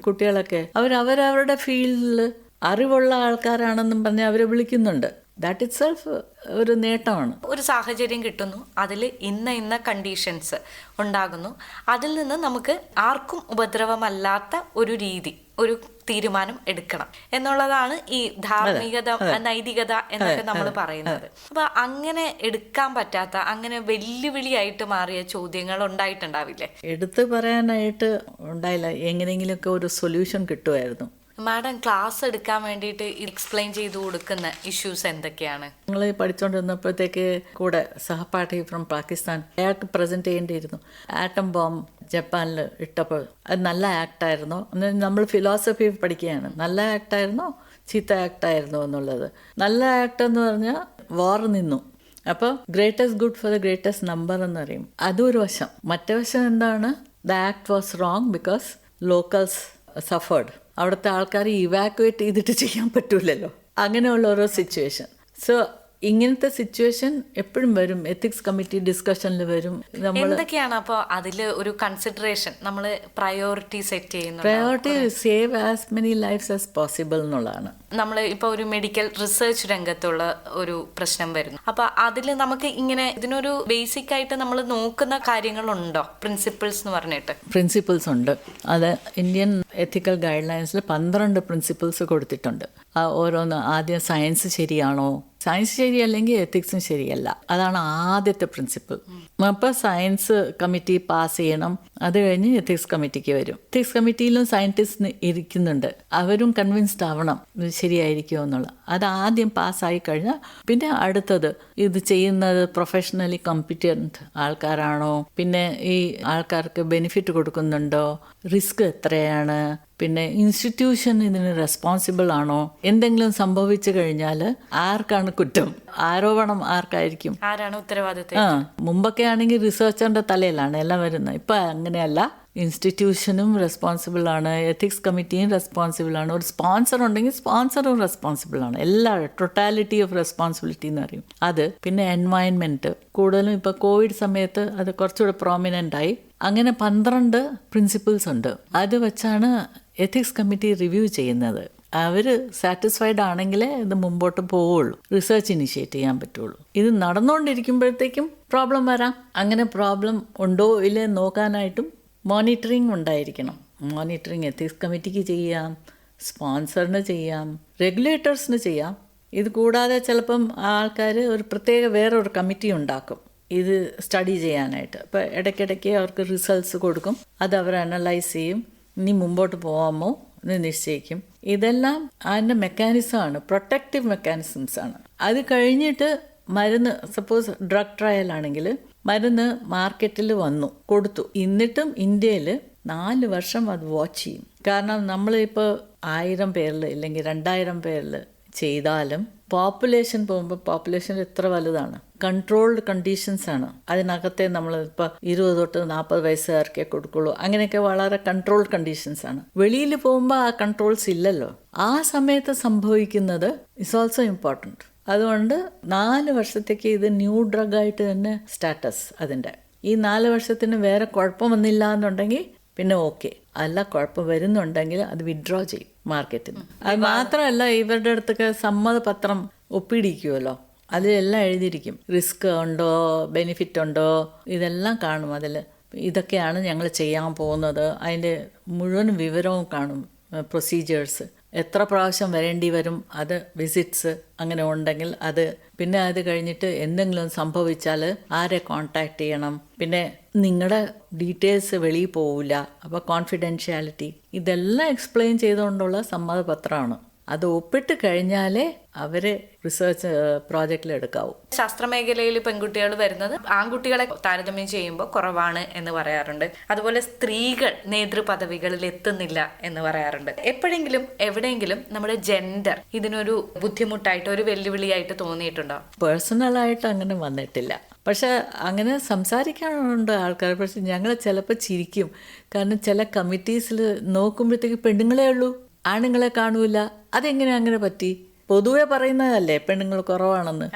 കുട്ടികളൊക്കെ അവർ അവരവരുടെ ഫീൽഡിൽ അറിവുള്ള ആൾക്കാരാണെന്നും പറഞ്ഞ് അവരെ വിളിക്കുന്നുണ്ട്. ദാറ്റ് ഇറ്റ് സെൽഫ് ഒരു നേട്ടമാണ്. ഒരു സാഹചര്യം കിട്ടുന്നു. അതിൽ ഇന്ന ഇന്ന കണ്ടീഷൻസ് ഉണ്ടാകുന്നു. അതിൽ നിന്ന് നമുക്ക് ആർക്കും ഉപദ്രവമല്ലാത്ത ഒരു രീതി ഒരു തീരുമാനം എടുക്കണം. എന്നുള്ളതാണ് ഈ ധാർമ്മികത നൈതികത എന്നൊക്കെ നമ്മൾ പറയുന്നത്. അപ്പൊ അങ്ങനെ എടുക്കാൻ പറ്റാത്ത അങ്ങനെ വെല്ലുവിളിയായിട്ട് മാറിയ ചോദ്യങ്ങൾ ഉണ്ടായിട്ടുണ്ടാവില്ലേ? എടുത്തു പറയാനായിട്ട് ഉണ്ടായില്ല. എങ്ങനെയെങ്കിലുമൊക്കെ ഒരു സൊല്യൂഷൻ കിട്ടുമായിരുന്നു. മാഡം ക്ലാസ് എടുക്കാൻ വേണ്ടിയിട്ട് എക്സ്പ്ലെയിൻ ചെയ്തു കൊടുക്കുന്ന ഇഷ്യൂസ് എന്തൊക്കെയാണ്? നിങ്ങൾ പഠിച്ചുകൊണ്ടിരുന്നപ്പോഴത്തേക്ക് കൂടെ സഹപാഠി ഫ്രം പാകിസ്ഥാൻ. അയാൾക്ക് പ്രസന്റ് ചെയ്യേണ്ടിയിരുന്നു. ആറ്റം ബോംബ് ജപ്പാനിൽ ഇട്ടപ്പോൾ. അത് നല്ല ആക്ടായിരുന്നോ നമ്മൾ ഫിലോസഫി പഠിക്കുകയാണ്. നല്ല ആക്ടായിരുന്നോ ചീത്ത ആക്ടായിരുന്നോ എന്നുള്ളത്. നല്ല ആക്ട് എന്ന് പറഞ്ഞാൽ വാർ നിന്നു. അപ്പോൾ greatest good for the greatest number എന്ന് പറയും. അതൊരു വശം. മറ്റേ വശം എന്താണ്? The act was wrong because locals suffered അവിടുത്തെ ആൾക്കാരെ ഇവാക്വേറ്റ് ചെയ്തിട്ട് ചെയ്യാൻ പറ്റൂലല്ലോ. അങ്ങനെയുള്ള ഓരോ സിറ്റുവേഷൻ സോ ഇങ്ങനത്തെ സിറ്റുവേഷൻ എപ്പോഴും വരും. എത്തിക്സ് കമ്മിറ്റി ഡിസ്കഷനിൽ വരും. നമ്മൾ എന്തൊക്കെയാണ് അപ്പോൾ അതിൽ ഒരു കൺസിഡറേഷൻ നമ്മൾ പ്രയോറിറ്റി സെറ്റ് ചെയ്യുന്നത് priority save as many lifes as possible എന്നുള്ളതാണ്. നമ്മൾ ഇപ്പോൾ ഒരു മെഡിക്കൽ റിസർച്ച് രംഗത്തുള്ള ഒരു പ്രശ്നം വരുന്നു. അപ്പൊ അതിൽ നമുക്ക് ഇങ്ങനെ ഇതിനൊരു ബേസിക് ആയിട്ട് നമ്മൾ നോക്കുന്ന കാര്യങ്ങളുണ്ടോ? പ്രിൻസിപ്പിൾസ് എന്ന് പറഞ്ഞിട്ട്. പ്രിൻസിപ്പിൾസ് ഉണ്ട്. അത് ഇന്ത്യൻ എത്തിക്കൽ ഗൈഡ് ലൈൻസിൽ പന്ത്രണ്ട് പ്രിൻസിപ്പിൾസ് കൊടുത്തിട്ടുണ്ട്. ഓരോന്ന് ആദ്യം സയൻസ് ശരിയാണോ? സയൻസ് ശരിയല്ലെങ്കിൽ എത്തിക്സും ശരിയല്ല. അതാണ് ആദ്യത്തെ പ്രിൻസിപ്പിൾ അപ്പോൾ സയൻസ് കമ്മിറ്റി പാസ് ചെയ്യണം. അത് കഴിഞ്ഞ് എത്തിക്സ് കമ്മിറ്റിക്ക് വരും. എത്തിക്സ് കമ്മിറ്റിയിലും സയന്റിസ്റ്റ് ഇരിക്കുന്നുണ്ട്. അവരും കൺവിൻസ്ഡ് ആവണം. ശരിയായിരിക്കുമോ എന്നുള്ളത്. അത് ആദ്യം പാസ്സായി കഴിഞ്ഞാൽ പിന്നെ അടുത്തത് ഇത് ചെയ്യുന്നത് പ്രൊഫഷണലി കോമ്പിറ്റന്റ് ആൾക്കാരാണോ? പിന്നെ ഈ ആൾക്കാർക്ക് ബെനിഫിറ്റ് കൊടുക്കുന്നുണ്ടോ? റിസ്ക് എത്രയാണ്? പിന്നെ ഇൻസ്റ്റിറ്റ്യൂഷൻ ഇതിന് റെസ്പോൺസിബിൾ ആണോ? എന്തെങ്കിലും സംഭവിച്ചു കഴിഞ്ഞാൽ ആർക്കാണ് കുറ്റം? ആരോപണം ആർക്കായിരിക്കും? ആരാണ് ഉത്തരവാദിത്വം ആ മുമ്പൊക്കെ ആണെങ്കിൽ റിസർച്ചറിന്റെ തലയിലാണ് എല്ലാം വരുന്നത്. ഇപ്പൊ അങ്ങനെയല്ല. ഇൻസ്റ്റിറ്റ്യൂഷനും റെസ്പോൺസിബിൾ ആണ്. എത്തിക്സ് കമ്മിറ്റിയും റെസ്പോൺസിബിൾ ആണ്. ഒരു സ്പോൺസർ ഉണ്ടെങ്കിൽ സ്പോൺസറും റെസ്പോൺസിബിൾ ആണ്. എല്ലാ ടൊട്ടാലിറ്റി ഓഫ് റെസ്പോൺസിബിലിറ്റി എന്ന് പറയും. അത് പിന്നെ എൻവയൺമെന്റ് കൂടുതലും ഇപ്പോൾ കോവിഡ് സമയത്ത് അത് കുറച്ചുകൂടെ പ്രോമിനന്റ് ആയി. അങ്ങനെ പന്ത്രണ്ട് പ്രിൻസിപ്പിൾസ് ഉണ്ട്. അത് വെച്ചാണ് എത്തിക്സ് കമ്മിറ്റി റിവ്യൂ ചെയ്യുന്നത്. അവർ സാറ്റിസ്ഫൈഡ് ആണെങ്കിലേ ഇത് മുമ്പോട്ട് പോവുള്ളൂ. റിസർച്ച് ഇനിഷ്യേറ്റ് ചെയ്യാൻ പറ്റുള്ളൂ. ഇത് നടന്നുകൊണ്ടിരിക്കുമ്പോഴത്തേക്കും പ്രോബ്ലം വരാം. അങ്ങനെ പ്രോബ്ലം ഉണ്ടോ ഇല്ലേ നോക്കാനായിട്ടും മോണിറ്ററിങ് ഉണ്ടായിരിക്കണം. മോണിറ്ററിംഗ് എത്തിക്സ് കമ്മിറ്റിക്ക് ചെയ്യാം സ്പോൺസറിന് ചെയ്യാം റെഗുലേറ്റേഴ്സിന് ചെയ്യാം. ഇത് കൂടാതെ ചിലപ്പം ആൾക്കാർ ഒരു പ്രത്യേക വേറൊരു കമ്മിറ്റി ഉണ്ടാക്കും. ഇത് സ്റ്റഡി ചെയ്യാനായിട്ട്. അപ്പോൾ ഇടയ്ക്കിടയ്ക്ക് അവർക്ക് റിസൾട്ട്സ് കൊടുക്കും. അത് അവർ അനലൈസ് ചെയ്യും. ഇനി മുമ്പോട്ട് പോകാമോ? എന്ന് നിശ്ചയിക്കും. ഇതെല്ലാം അതിന്റെ മെക്കാനിസമാണ് പ്രൊട്ടക്റ്റീവ് മെക്കാനിസംസ് ആണ്. അത് കഴിഞ്ഞിട്ട് മരുന്ന് സപ്പോസ് ഡ്രഗ് ട്രയൽ ആണെങ്കിൽ മരുന്ന് മാർക്കറ്റിൽ വന്നു കൊടുത്തു. എന്നിട്ടും ഇന്ത്യയിൽ നാല് വർഷം അത് വാച്ച് ചെയ്യും. കാരണം നമ്മളിപ്പോൾ ആയിരം പേരിൽ ഇല്ലെങ്കിൽ രണ്ടായിരം പേരിൽ ചെയ്താലും പോപ്പുലേഷൻ പോകുമ്പോൾ പോപ്പുലേഷൻ എത്ര വലുതാണ്. കൺട്രോൾഡ് കണ്ടീഷൻസ് ആണ്. അതിനകത്തെ നമ്മൾ ഇപ്പോൾ ഇരുപത് തൊട്ട് നാൽപ്പത് വയസ്സുകാർക്കേ കൊടുക്കുള്ളൂ. അങ്ങനെയൊക്കെ വളരെ കൺട്രോൾഡ് കണ്ടീഷൻസ് ആണ്. വെളിയിൽ പോകുമ്പോൾ ആ കൺട്രോൾസ് ഇല്ലല്ലോ. ആ സമയത്ത് സംഭവിക്കുന്നത് ഇസ് ഓൾസോ ഇമ്പോർട്ടന്റ് അതുകൊണ്ട് നാല് വർഷത്തേക്ക് ഇത് ന്യൂ ഡ്രഗായിട്ട് തന്നെ സ്റ്റാറ്റസ് അതിന്റെ. ഈ നാല് വർഷത്തിന് വേറെ കുഴപ്പം വന്നില്ല എന്നുണ്ടെങ്കിൽ പിന്നെ ഓക്കെ. അല്ല കുഴപ്പം വരുന്നുണ്ടെങ്കിൽ അത് വിഡ്രോ ചെയ്യും മാർക്കറ്റിൽ മാർക്കറ്റിന് അത് മാത്രമല്ല ഇവരുടെ അടുത്തൊക്കെ സമ്മതപത്രം ഒപ്പിടിക്കുമല്ലോ അതിലെല്ലാം എഴുതിയിരിക്കും. റിസ്ക് ഉണ്ടോ ബെനിഫിറ്റ് ഉണ്ടോ ഇതെല്ലാം കാണും അതിൽ. ഇതൊക്കെയാണ് ഞങ്ങൾ ചെയ്യാൻ പോകുന്നത്. അതിന്റെ മുഴുവൻ വിവരവും കാണും പ്രൊസീജിയേഴ്സ് എത്ര പ്രാവശ്യം വരേണ്ടി വരും? അത് വിസിറ്റ്സ് അങ്ങനെ ഉണ്ടെങ്കിൽ അത് പിന്നെ അത് കഴിഞ്ഞിട്ട് എന്തെങ്കിലും സംഭവിച്ചാൽ ആരെ കോണ്ടാക്ട് ചെയ്യണം? പിന്നെ നിങ്ങളുടെ ഡീറ്റെയിൽസ് വെളിയിൽ പോവില്ല. അപ്പോൾ കോൺഫിഡൻഷ്യാലിറ്റി ഇതെല്ലാം എക്സ്പ്ലെയിൻ ചെയ്തുകൊണ്ടുള്ള സമ്മതപത്രമാണ്. അത് ഒപ്പിട്ട് കഴിഞ്ഞാലേ അവരെ റിസർച്ച് പ്രോജക്റ്റിൽ എടുക്കാവൂ. ശാസ്ത്രമേഖലയിൽ പെൺകുട്ടികൾ വരുന്നത് ആൺകുട്ടികളെ താരതമ്യം ചെയ്യുമ്പോൾ കുറവാണ് എന്ന് പറയാറുണ്ട്. അതുപോലെ സ്ത്രീകൾ നേതൃപദവികളിൽ എത്തുന്നില്ല എന്ന് പറയാറുണ്ട്. എപ്പോഴെങ്കിലും എവിടെയെങ്കിലും നമ്മുടെ ജെൻഡർ ഇതിനൊരു ബുദ്ധിമുട്ടായിട്ട് ഒരു വെല്ലുവിളിയായിട്ട് തോന്നിയിട്ടുണ്ടോ? പേഴ്സണലായിട്ട് അങ്ങനെ വന്നിട്ടില്ല. പക്ഷെ അങ്ങനെ സംസാരിക്കാനുണ്ട് ആൾക്കാർ. പക്ഷെ ഞങ്ങൾ ചിലപ്പോൾ ചിരിക്കും. കാരണം ചില കമ്മിറ്റീസിൽ നോക്കുമ്പോഴത്തേക്ക് പെണ്ണുങ്ങളെ ഉള്ളൂ ആണുങ്ങളെ കാണൂല അതെങ്ങനെ അങ്ങനെ പറ്റി? പൊതുവെ പറയുന്നതല്ലേ പെണ്ണുങ്ങൾ കുറവാണെന്ന്.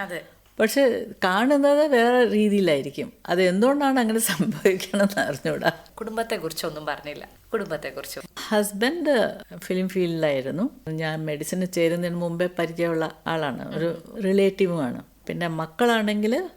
പക്ഷെ കാണുന്നത് വേറെ രീതിയിലായിരിക്കും. അത് എന്തുകൊണ്ടാണ് അങ്ങനെ സംഭവിക്കണമെന്ന് അറിഞ്ഞൂടാ. കുടുംബത്തെ കുറിച്ചൊന്നും പറഞ്ഞില്ല. കുടുംബത്തെ കുറിച്ച് ഹസ്ബൻഡ് ഫിലിം ഫീൽഡിലായിരുന്നു ഞാൻ മെഡിസിന് ചേരുന്നതിന് മുമ്പേ പരിചയമുള്ള ആളാണ്. ഒരു റിലേറ്റീവുമാണ് പിന്നെ മക്കളാണെങ്കിൽ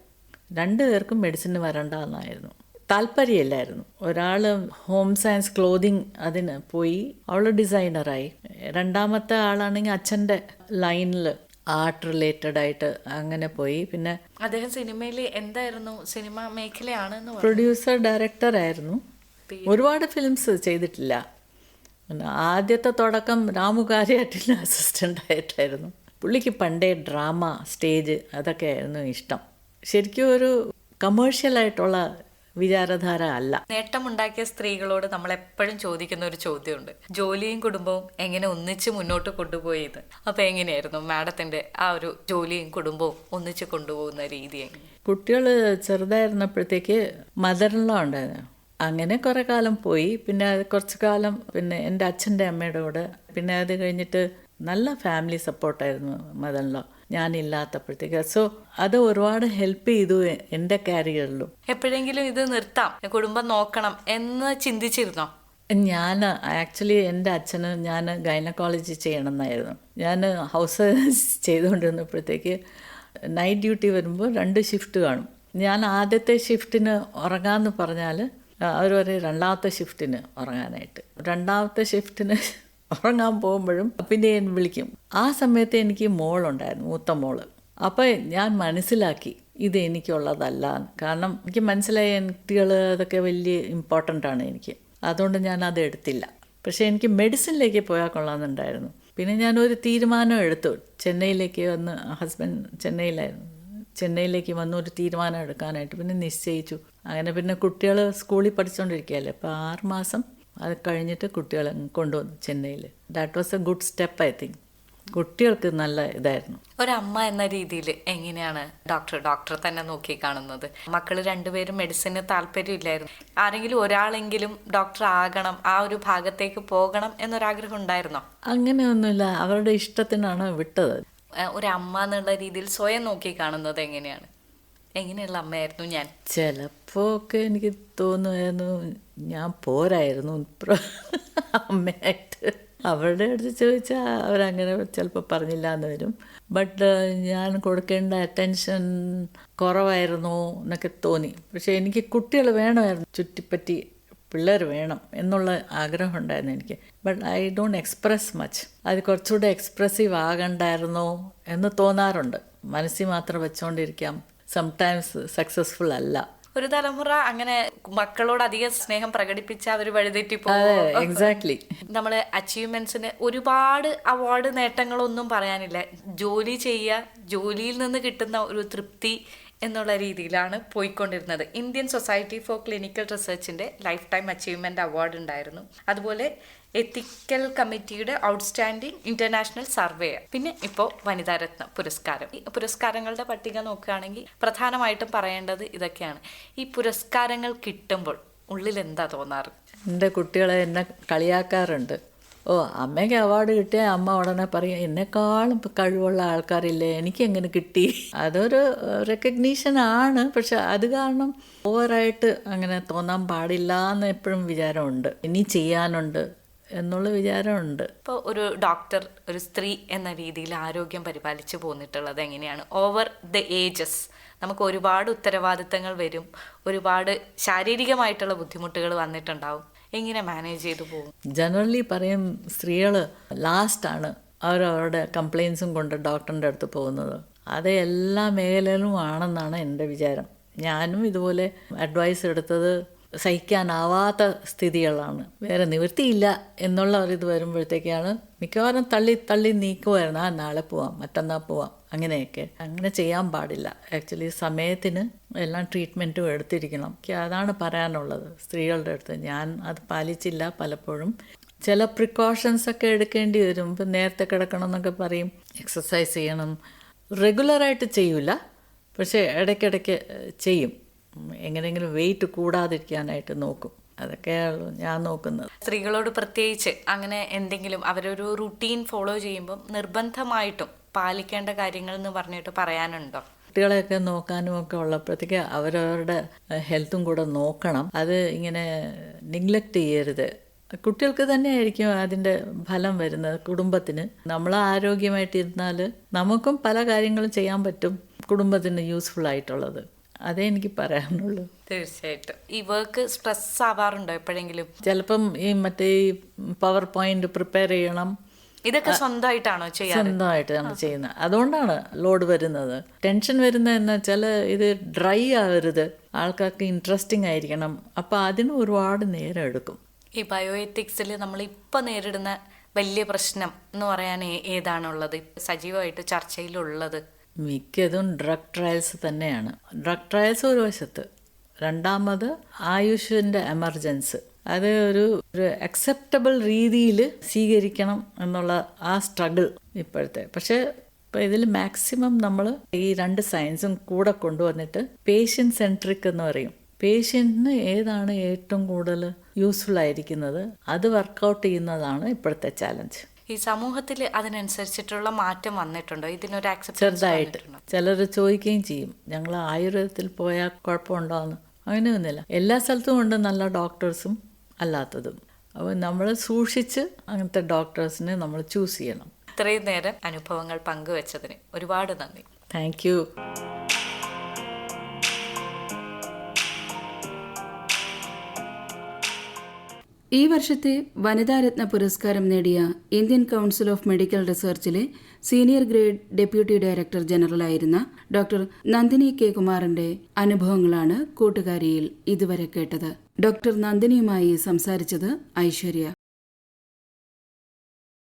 രണ്ടു പേർക്കും മെഡിസിന് വരണ്ട എന്നായിരുന്നു താല്പര്യമില്ലായിരുന്നു. ഒരാൾ ഹോം സയൻസ് ക്ലോതിങ് അതിന് പോയി അവൾ ഡിസൈനറായി രണ്ടാമത്തെ ആളാണെങ്കിൽ അച്ഛന്റെ ലൈനിൽ ആർട്ട് റിലേറ്റഡ് ആയിട്ട് അങ്ങനെ പോയി. പിന്നെ അദ്ദേഹം സിനിമയിൽ എന്തായിരുന്നു? സിനിമ മേഖലയാണ് പ്രൊഡ്യൂസർ ഡയറക്ടർ ആയിരുന്നു. ഒരുപാട് ഫിലിംസ് ചെയ്തിട്ടില്ല. ആദ്യത്തെ തുടക്കം രാമുകാരിയായിട്ടില്ല അസിസ്റ്റന്റ് ആയിട്ടായിരുന്നു. പുള്ളിക്ക് പണ്ടേ ഡ്രാമ സ്റ്റേജ് അതൊക്കെ ആയിരുന്നു ഇഷ്ടം. ശരിക്കും ഒരു കമേഴ്ഷ്യലായിട്ടുള്ള വിചാരധാര അല്ല. നേട്ടമുണ്ടാക്കിയ സ്ത്രീകളോട് നമ്മൾ എപ്പോഴും ചോദിക്കുന്ന ഒരു ചോദ്യമുണ്ട്. ജോലിയും കുടുംബവും എങ്ങനെ ഒന്നിച്ച് മുന്നോട്ട് കൊണ്ടുപോയത്? അപ്പൊ എങ്ങനെയായിരുന്നു മാഡത്തിന്റെ ആ ഒരു ജോലിയും കുടുംബവും ഒന്നിച്ച് കൊണ്ടുപോകുന്ന രീതി കുട്ടികൾ ചെറുതായിരുന്നപ്പോഴത്തേക്ക് മദറിലോ ഉണ്ടായിരുന്നു. അങ്ങനെ കുറെ കാലം പോയി. പിന്നെ കുറച്ചു കുറച്ച് കാലം പിന്നെ എന്റെ അച്ഛന്റെ അമ്മയുടെ കൂടെ. പിന്നെ അത് കഴിഞ്ഞിട്ട് നല്ല ഫാമിലി സപ്പോർട്ടായിരുന്നു മദറിലോ ഞാനില്ലാത്തപ്പോഴത്തേക്ക്. സോ അത് ഒരുപാട് ഹെൽപ്പ് ചെയ്തു എന്റെ കാരിയറിലും എപ്പോഴെങ്കിലും ഇത് നിർത്താം കുടുംബം നോക്കണം എന്ന് ചിന്തിച്ചിരുന്നോ? ഞാൻ ആക്ച്വലി എന്റെ അച്ഛന് ഞാൻ ഗൈനക്കോളജി ചെയ്യണമെന്നായിരുന്നു. ഞാൻ ഹൗസ് ചെയ്തുകൊണ്ടിരുന്നപ്പോഴത്തേക്ക് നൈറ്റ് ഡ്യൂട്ടി വരുമ്പോൾ രണ്ട് ഷിഫ്റ്റ് കാണും. ഞാൻ ആദ്യത്തെ ഷിഫ്റ്റിന് ഉറങ്ങാമെന്ന് പറഞ്ഞാൽ അവർ പറയും രണ്ടാമത്തെ ഷിഫ്റ്റിന് ഉറങ്ങാനായിട്ട്. രണ്ടാമത്തെ ഷിഫ്റ്റിന് ഉറങ്ങാൻ പോകുമ്പോഴും പിന്നെ എന്നെ വിളിക്കും. ആ സമയത്ത് എനിക്ക് മോളുണ്ടായിരുന്നു മൂത്ത മോൾ. അപ്പോൾ ഞാൻ മനസ്സിലാക്കി ഇത് എനിക്കുള്ളതല്ല. കാരണം എനിക്ക് മനസ്സിലായ കുട്ടികൾ അതൊക്കെ വലിയ ഇമ്പോർട്ടന്റ് ആണ് എനിക്ക്. അതുകൊണ്ട് ഞാൻ അത് എടുത്തില്ല. പക്ഷേ എനിക്ക് മെഡിസിനിലേക്ക് പോയാൽ കൊള്ളാമെന്നുണ്ടായിരുന്നു. പിന്നെ ഞാനൊരു തീരുമാനം എടുത്തു. ചെന്നൈയിലേക്ക് വന്ന് ഹസ്ബൻഡ് ചെന്നൈയിലായിരുന്നു. ചെന്നൈയിലേക്ക് വന്ന് ഒരു തീരുമാനം എടുക്കാനായിട്ട് പിന്നെ നിശ്ചയിച്ചു. അങ്ങനെ പിന്നെ കുട്ടികൾ സ്കൂളിൽ പഠിച്ചുകൊണ്ടിരിക്കുകയല്ലേ അപ്പോൾ ആറ് മാസം അത് കഴിഞ്ഞിട്ട് കുട്ടികളെ കൊണ്ടുവന്നു ചെന്നൈയിൽ that was a good step I think കുട്ടികൾക്ക് നല്ല ഇതായിരുന്നു. ഒരമ്മ എന്ന രീതിയിൽ എങ്ങനെയാണ് ഡോക്ടർ ഡോക്ടർ തന്നെ നോക്കി കാണുന്നത്? മക്കൾ രണ്ടുപേരും മെഡിസിന് താല്പര്യമില്ലായിരുന്നു. ആരെങ്കിലും ഒരാളെങ്കിലും ഡോക്ടർ ആകണം ആ ഒരു ഭാഗത്തേക്ക് പോകണം എന്നൊരാഗ്രഹം ഉണ്ടായിരുന്നോ? അങ്ങനെയൊന്നുമില്ല. അവരുടെ ഇഷ്ടത്തിനാണ് വിട്ടത്. ഒരമ്മ എന്നുള്ള രീതിയിൽ സ്വയം നോക്കി കാണുന്നത് എങ്ങനെയാണ്? എങ്ങനെയുള്ള അമ്മയായിരുന്നു ഞാൻ? ചിലപ്പോൾ ഒക്കെ എനിക്ക് തോന്നുമായിരുന്നു ഞാൻ പോരായിരുന്നു അമ്മയായിട്ട്. അവരുടെ അടുത്ത് ചോദിച്ചാൽ അവരങ്ങനെ ചിലപ്പോൾ പറഞ്ഞില്ല എന്ന് വരും ബട്ട് ഞാൻ കൊടുക്കേണ്ട അറ്റൻഷൻ കുറവായിരുന്നു എന്നൊക്കെ തോന്നി. പക്ഷേ എനിക്ക് കുട്ടികൾ വേണമായിരുന്നു ചുറ്റിപ്പറ്റി പിള്ളേർ വേണം എന്നുള്ള ആഗ്രഹം ഉണ്ടായിരുന്നു എനിക്ക്. But I don't express much അത് കുറച്ചുകൂടെ എക്സ്പ്രസീവ് ആകണ്ടായിരുന്നോ എന്ന് തോന്നാറുണ്ട്. മനസ്സിൽ മാത്രം വെച്ചുകൊണ്ടിരിക്കാം സംടൈംസ് സക്സസ്ഫുൾ അല്ല. ഒരു തലമുറ അങ്ങനെ മക്കളോട് അധികം സ്നേഹം പ്രകടിപ്പിച്ച അവർ വഴിതെറ്റി പോകും. എക്സാക്ട്ലി നമ്മൾ അച്ചീവ്മെന്റ്സിന് ഒരുപാട് അവാർഡ് നേട്ടങ്ങളൊന്നും പറയാനില്ല. ജോലി ചെയ്യുക ജോലിയിൽ നിന്ന് കിട്ടുന്ന ഒരു തൃപ്തി എന്നുള്ള രീതിയിലാണ് പോയിക്കൊണ്ടിരുന്നത്. ഇന്ത്യൻ സൊസൈറ്റി ഫോർ ക്ലിനിക്കൽ റിസർച്ചിന്റെ ലൈഫ് ടൈം അച്ചീവ്മെന്റ് അവാർഡ് ഉണ്ടായിരുന്നു. അതുപോലെ എത്തിക്കൽ കമ്മിറ്റിയുടെ ഔട്ട്സ്റ്റാൻഡിംഗ് ഇന്റർനാഷണൽ സർവേ പിന്നെ ഇപ്പോൾ വനിതാരത്ന പുരസ്കാരം. ഈ പുരസ്കാരങ്ങളുടെ പട്ടിക നോക്കുകയാണെങ്കിൽ പ്രധാനമായിട്ടും പറയേണ്ടത് ഇതൊക്കെയാണ്. ഈ പുരസ്കാരങ്ങൾ കിട്ടുമ്പോൾ ഉള്ളിൽ എന്താ തോന്നാറ്? എന്റെ കുട്ടികളെ എന്നെ കളിയാക്കാറുണ്ട്. ഓ അമ്മയ്ക്ക് അവാർഡ് കിട്ടിയ അമ്മ ഉടനെ പറയും എന്നെക്കാളും കഴിവുള്ള ആൾക്കാരില്ലേ എനിക്ക് എങ്ങനെ കിട്ടി? അതൊരു റെക്കഗ്നീഷൻ ആണ്. പക്ഷെ അത് കാരണം ഓവറായിട്ട് അങ്ങനെ തോന്നാൻ പാടില്ല എന്ന് എപ്പോഴും വിചാരമുണ്ട്. ഇനി ചെയ്യാനുണ്ട് എന്നുള്ള വിചാരമുണ്ട്. ഇപ്പോൾ ഒരു ഡോക്ടർ ഒരു സ്ത്രീ എന്ന രീതിയിൽ ആരോഗ്യം പരിപാലിച്ചു പോന്നിട്ടുള്ളത് എങ്ങനെയാണ്? ഓവർ ദ ഏജസ് നമുക്ക് ഒരുപാട് ഉത്തരവാദിത്തങ്ങൾ വരും. ഒരുപാട് ശാരീരികമായിട്ടുള്ള ബുദ്ധിമുട്ടുകൾ വന്നിട്ടുണ്ടാവും. എങ്ങനെ മാനേജ് ചെയ്തു പോകും? ജനറലി പറയും സ്ത്രീകൾ ലാസ്റ്റാണ് അവരവരുടെ കംപ്ലയിൻസും കൊണ്ട് ഡോക്ടറിന്റെ അടുത്ത് പോകുന്നത്. അത് എല്ലാ മേഖലയിലും ആണെന്നാണ് എന്റെ വിചാരം. ഞാനും ഇതുപോലെ അഡ്വൈസ് എടുത്തത് സഹിക്കാനാവാത്ത സ്ഥിതികളാണ്. വേറെ നിവൃത്തിയില്ല എന്നുള്ള ഒരു ഇത് വരുമ്പോഴത്തേക്കാണ് മിക്കവാറും തള്ളി തള്ളി നീക്കുമായിരുന്നു ആ നാളെ പോവാം മറ്റന്നാൾ പോവാം അങ്ങനെയൊക്കെ. അങ്ങനെ ചെയ്യാൻ പാടില്ല. ആക്ച്വലി സമയത്തിന് എല്ലാം ട്രീറ്റ്മെന്റും എടുത്തിരിക്കണം. അതാണ് പറയാനുള്ളത്. സ്ത്രീകളുടെ അടുത്ത് ഞാൻ അത് പാലിച്ചില്ല പലപ്പോഴും. ചില പ്രിക്കോഷൻസ് ഒക്കെ എടുക്കേണ്ടി വരും. ഇപ്പം നേരത്തെ കിടക്കണം എന്നൊക്കെ പറയും. എക്സസൈസ് ചെയ്യണം. റെഗുലറായിട്ട് ചെയ്യൂല. പക്ഷേ ഇടയ്ക്കിടയ്ക്ക് ചെയ്യും. എങ്ങനെയെങ്കിലും വെയിറ്റ് കൂടാതിരിക്കാനായിട്ട് നോക്കും. അതൊക്കെയുള്ളൂ ഞാൻ നോക്കുന്നത്. സ്ത്രീകളോട് പ്രത്യേകിച്ച് അങ്ങനെ എന്തെങ്കിലും അവരൊരു റുട്ടീൻ ഫോളോ ചെയ്യുമ്പോൾ നിർബന്ധമായിട്ടും പാലിക്കേണ്ട കാര്യങ്ങൾ എന്ന് പറഞ്ഞിട്ട് പറയാനുണ്ടോ? കുട്ടികളെയൊക്കെ നോക്കാനും ഒക്കെ ഉള്ളപ്പോഴത്തേക്ക് അവരവരുടെ ഹെൽത്തും കൂടെ നോക്കണം. അത് ഇങ്ങനെ നിഗ്ലക്റ്റ് ചെയ്യരുത്. കുട്ടികൾക്ക് തന്നെയായിരിക്കും അതിന്റെ ഫലം വരുന്നത് കുടുംബത്തിന്. നമ്മൾ ആരോഗ്യമായിട്ടിരുന്നാൽ നമുക്കും പല കാര്യങ്ങളും ചെയ്യാൻ പറ്റും കുടുംബത്തിന് യൂസ്ഫുൾ ആയിട്ടുള്ളത്. അതേ എനിക്ക് പറയാനുള്ളൂ. തീർച്ചയായിട്ടും. ഈ വർക്ക് സ്ട്രെസ് ആവാറുണ്ടോ എപ്പോഴെങ്കിലും? ചിലപ്പം ഈ മറ്റേ ഈ പവർ പോയിന്റ് പ്രിപ്പയർ ചെയ്യണം. ഇതൊക്കെ സ്വന്തമായിട്ടാണോ ചെയ്യാറ്? സ്വന്തമായിട്ടാണ് ചെയ്യുന്നത്. അതുകൊണ്ടാണ് ലോഡ് വരുന്നത്. ടെൻഷൻ വരുന്നത് എന്ന് വെച്ചാൽ ഇത് ഡ്രൈ ആവരുത്. ആൾക്കാർക്ക് ഇൻട്രസ്റ്റിംഗ് ആയിരിക്കണം. അപ്പോൾ അതിന് ഒരുപാട് നേരം എടുക്കും. ഈ ബയോഎത്തിക്സിൽ നമ്മൾ ഇപ്പം നേരിടുന്ന വലിയ പ്രശ്നം എന്ന് പറയാൻ ഏതാണുള്ളത്? സജീവമായിട്ട് ചർച്ചയിലുള്ളത്. മിക്കതും ഡ്രഗ് ട്രയൽസ് തന്നെയാണ്. ഡ്രഗ് ട്രയൽസ് ഒരു വശത്ത് രണ്ടാമത് ആയുഷിന്റെ എമർജൻസ് അത് ഒരു ഒരു അക്സെപ്റ്റബിൾ രീതിയിൽ സ്വീകരിക്കണം എന്നുള്ള ആ സ്ട്രഗിൾ ഇപ്പോഴത്തെ. പക്ഷേ ഇപ്പം ഇതിൽ മാക്സിമം നമ്മൾ ഈ രണ്ട് സയൻസും കൂടെ കൊണ്ടുവന്നിട്ട് പേഷ്യൻ സെൻട്രിക് എന്ന് പറയും. പേഷ്യന്റിന് ഏതാണ് ഏറ്റവും കൂടുതൽ യൂസ്ഫുൾ ആയിരിക്കുന്നത്? അത് വർക്കൗട്ട് ചെയ്യുന്നതാണ് ഇപ്പോഴത്തെ ചാലഞ്ച് ഈ സമൂഹത്തിൽ അതിനനുസരിച്ചിട്ടുള്ള മാറ്റം വന്നിട്ടുണ്ടോ? ഇതിനൊരു ചെറുതായിട്ട്. ചിലർ ചോദിക്കുകയും ചെയ്യും. ഞങ്ങൾ ആയുർവേദത്തിൽ പോയാൽ അങ്ങനെ അങ്ങനെയൊന്നുമില്ല എല്ലാ സ്ഥലത്തും ഉണ്ട് നല്ല ഡോക്ടേഴ്സും അല്ലാത്തതും. അപ്പോൾ നമ്മൾ സൂക്ഷിച്ച് അങ്ങനത്തെ ഡോക്ടേഴ്സിനെ നമ്മൾ ചൂസ് ചെയ്യണം. ഇത്രയും നേരം അനുഭവങ്ങൾ പങ്കുവച്ചതിന് ഒരുപാട് നന്ദി. താങ്ക് യു ഈ വർഷത്തെ വനിതാരത്ന പുരസ്കാരം നേടിയ ഇന്ത്യൻ കൗൺസിൽ ഓഫ് മെഡിക്കൽ റിസർച്ചിലെ സീനിയർ ഗ്രേഡ് ഡെപ്യൂട്ടി ഡയറക്ടർ ജനറലായിരുന്ന ഡോക്ടർ നന്ദിനി കെ കുമാറിന്റെ അനുഭവങ്ങളാണ് കൂട്ടുകാരിയിൽ ഇതുവരെ കേട്ടത്. ഡോക്ടർ നന്ദിനിയുമായി സംസാരിച്ചത് ഐശ്വര്യ.